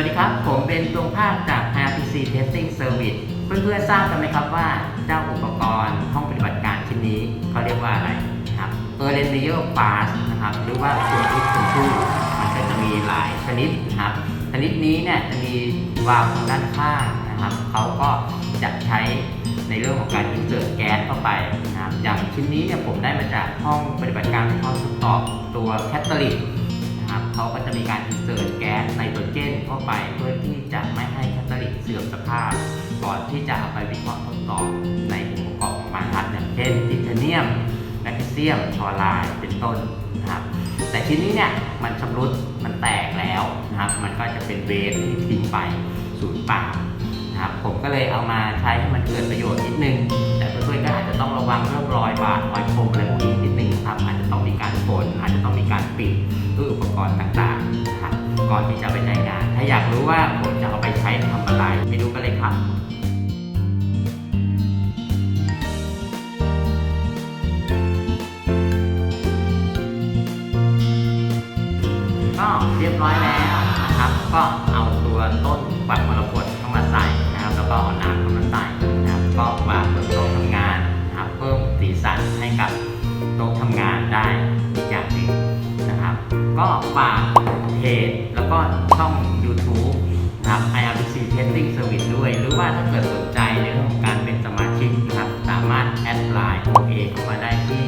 วัสดีครับ ผมเป็นตรงภาคจาก RPC Testing Service เพื่อนๆทราบกันไหมครับว่าเจ้าอุปกรณ์ห้องปฏิบัติการชิ้นนี้เขาเรียกว่าอะไรนะครับ e r l e n d i o f a s นะครับ หรือว่าตัวที่คุณผู้มันก็จะมีหลายชนิดนะครับ ชนิดนี้เนี่ยจะมีวาล์วทางด้านข้างนะครับ เขาก็จะใช้ในเรื่องของการ insert แก๊สเข้าไปนะครับ อย่างชิ้นนี้เนี่ยผมได้มาจากห้องปฏิบัติการที่เขาทดสอบตัวแคตตาลิก นะครับเขาก็จะมีการอินเสิร์ตแก๊สไนโตรเจนเข้าไปเพื่อที่จะไม่ให้แคตตาลิกเสื่อมสภาพ ก่อนที่จะเอาไปวิเคราะห์ทดสอบในองค์ประกอบของมันครับอย่างเช่นทิเทเนียมแมกนีเซียมชอลน์เป็นต้นนะครับแต่ชิ้นนี้เนี่ยมันชำรุดมันแตกแล้วนะครับ มันก็จะเป็นเวสที่ทิ้งไปศูนย์เปล่านะครับผมก็เลยเอามาใช้ให้มันเกิดประโยชน์นิดนึง แต่เพื่อนๆก็อาจจะต้องระวังเรื่องรอยบาดรอยคมอะไรพวก รณ์ต่างๆนะครับก่อนที่จะไปใช้งาน ถ้าอยากรู้ว่าผมจะเอาไปใช้ทำอะไรไปดูกันเลยครับก็เรียบร้อยแล้วนะครับ ก็เอาตัวต้นกวักมรกตเข้ามาใส่นะครับ แล้วก็เอาน้ำเข้ามาใส่นะครับ ก็วางบนโต๊ะทำงานนะครับ เพิ่มสีสันให้กับ ก็ฝากเพจแล้วก็ช่อง YouTube นะครับ IRPC Testing Service ด้วย หรือว่าถ้าเกิดสนใจเรื่องของการเป็นสมาชิกนะครับ สามารถแอดไลน์ผมเองเข้ามาได้ที่